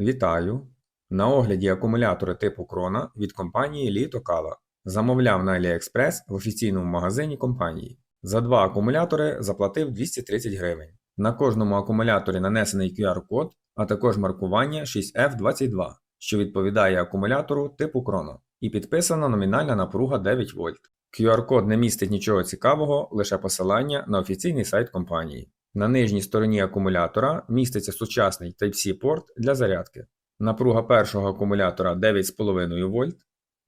Вітаю! На огляді акумулятори типу Крона від компанії Літокала. Замовляв на AliExpress в офіційному магазині компанії. За два акумулятори заплатив 230 гривень. На кожному акумуляторі нанесений QR-код, а також маркування 6F22, що відповідає акумулятору типу Крона, і підписана номінальна напруга 9 вольт. QR-код не містить нічого цікавого, лише посилання на офіційний сайт компанії. На нижній стороні акумулятора міститься сучасний Type-C порт для зарядки. Напруга першого акумулятора 9,5 вольт,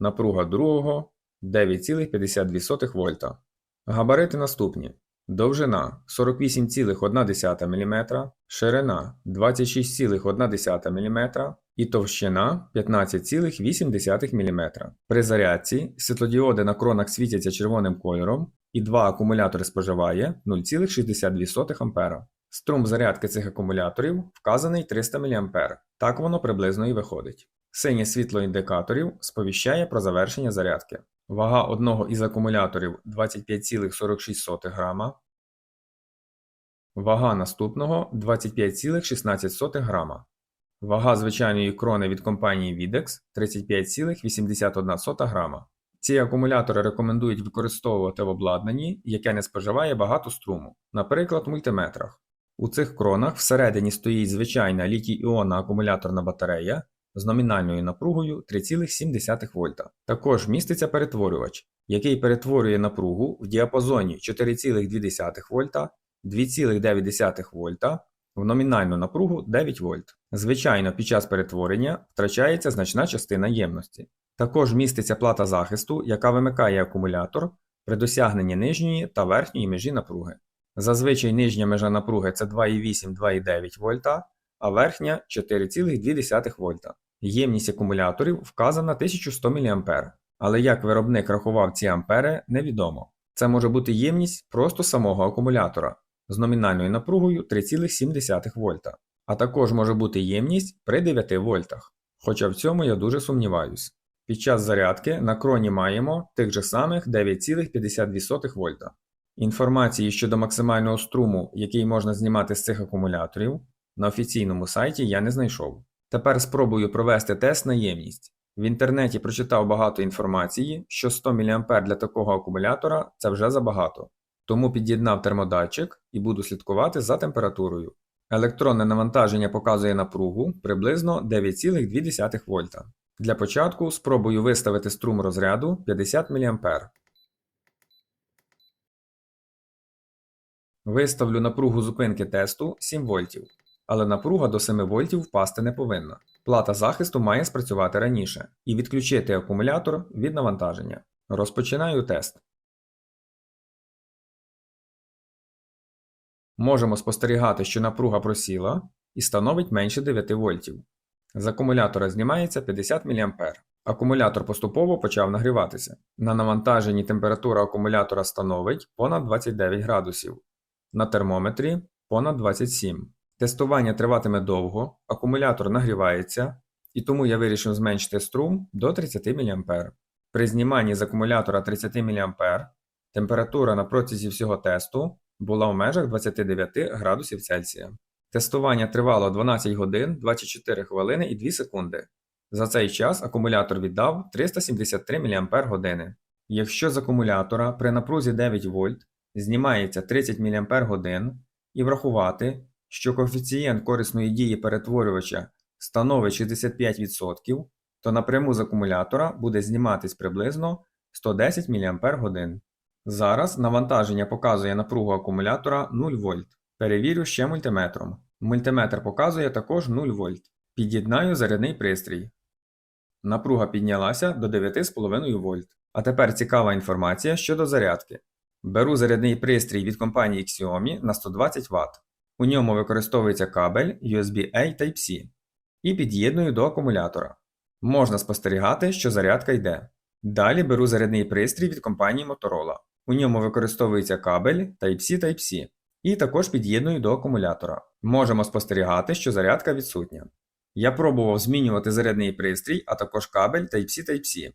напруга другого 9,52 вольта. Габарити наступні: довжина 48,1 мм, ширина 26,1 мм і товщина 15,8 мм. При зарядці світлодіоди на кронах світяться червоним кольором, і два акумулятори споживає 0,62 А. Струм зарядки цих акумуляторів вказаний 300 мА. Так воно приблизно і виходить. Синє світло індикаторів сповіщає про завершення зарядки. Вага одного із акумуляторів 25,46 грама. Вага наступного 25,16 грама. Вага звичайної крони від компанії Videx 35,81 грама. Ці акумулятори рекомендують використовувати в обладнанні, яке не споживає багато струму, наприклад, в мультиметрах. У цих кронах всередині стоїть звичайна літій-іонна акумуляторна батарея з номінальною напругою 3,7 вольта. Також міститься перетворювач, який перетворює напругу в діапазоні 4,2 вольта, 2,9 вольта в номінальну напругу 9 вольт. Звичайно, під час перетворення втрачається значна частина ємності. Також міститься плата захисту, яка вимикає акумулятор при досягненні нижньої та верхньої межі напруги. Зазвичай нижня межа напруги це 2,8-2,9 вольта, а верхня 4,2 вольта. Ємність акумуляторів вказана 1100 мА, але як виробник рахував ці ампери, невідомо. Це може бути ємність просто самого акумулятора з номінальною напругою 3,7 вольта, а також може бути ємність при 9 вольтах. Хоча в цьому я дуже сумніваюсь. Під час зарядки на кроні маємо тих же самих 9,52 вольта. Інформації щодо максимального струму, який можна знімати з цих акумуляторів, на офіційному сайті я не знайшов. Тепер спробую провести тест на ємність. В інтернеті прочитав багато інформації, що 100 мА для такого акумулятора це вже забагато. Тому під'єднав термодатчик і буду слідкувати за температурою. Електронне навантаження показує напругу приблизно 9,2 вольта. Для початку спробую виставити струм розряду 50 мА. Виставлю напругу зупинки тесту 7 вольтів, але напруга до 7 вольтів впасти не повинна. Плата захисту має спрацювати раніше і відключити акумулятор від навантаження. Розпочинаю тест. Можемо спостерігати, що напруга просіла і становить менше 9 вольтів. З акумулятора знімається 50 мА. Акумулятор поступово почав нагріватися. На навантаженні температура акумулятора становить понад 29 градусів, на термометрі понад 27. Тестування триватиме довго, акумулятор нагрівається, і тому я вирішив зменшити струм до 30 мА. При зніманні з акумулятора 30 мА температура на протязі всього тесту була в межах 29 градусів Цельсія. Тестування тривало 12 годин 24 хвилини і 2 секунди. За цей час акумулятор віддав 373 мАч. Якщо з акумулятора при напрузі 9 вольт знімається 30 мАч і врахувати, що коефіцієнт корисної дії перетворювача становить 65%, то напряму з акумулятора буде зніматись приблизно 110 мАч. Зараз навантаження показує напругу акумулятора 0 вольт. Перевірю ще мультиметром. Мультиметр показує також 0 вольт. Під'єднаю зарядний пристрій. Напруга піднялася до 9,5 вольт. А тепер цікава інформація щодо зарядки. Беру зарядний пристрій від компанії Xiaomi на 120 Вт. У ньому використовується кабель USB-A Type-C і під'єдную до акумулятора. Можна спостерігати, що зарядка йде. Далі беру зарядний пристрій від компанії Motorola. У ньому використовується кабель Type-C Type-C і також під'єдную до акумулятора. Можемо спостерігати, що зарядка відсутня. Я пробував змінювати зарядний пристрій, а також кабель Type-C Type-C.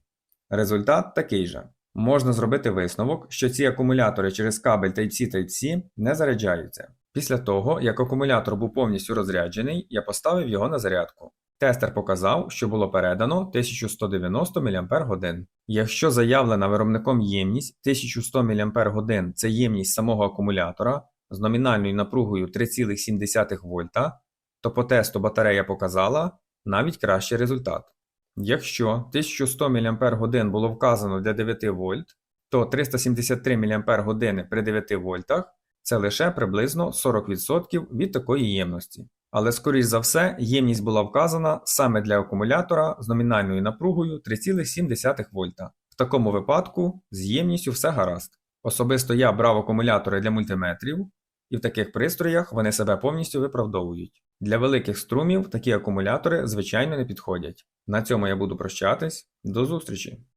Результат такий же. Можна зробити висновок, що ці акумулятори через кабель Type-C Type-C не заряджаються. Після того, як акумулятор був повністю розряджений, я поставив його на зарядку. Тестер показав, що було передано 1190 мАч. Якщо заявлена виробником ємність 1100 мАч це ємність самого акумулятора з номінальною напругою 3,7 вольта, то по тесту батарея показала навіть кращий результат. Якщо 1100 мАч було вказано для 9 вольт, то 373 мАч при 9 вольтах це лише приблизно 40% від такої ємності. Але, скоріш за все, ємність була вказана саме для акумулятора з номінальною напругою 3,7 вольта. В такому випадку з ємністю все гаразд. Особисто я брав акумулятори для мультиметрів, і в таких пристроях вони себе повністю виправдовують. Для великих струмів такі акумулятори звичайно не підходять. На цьому я буду прощатись. До зустрічі!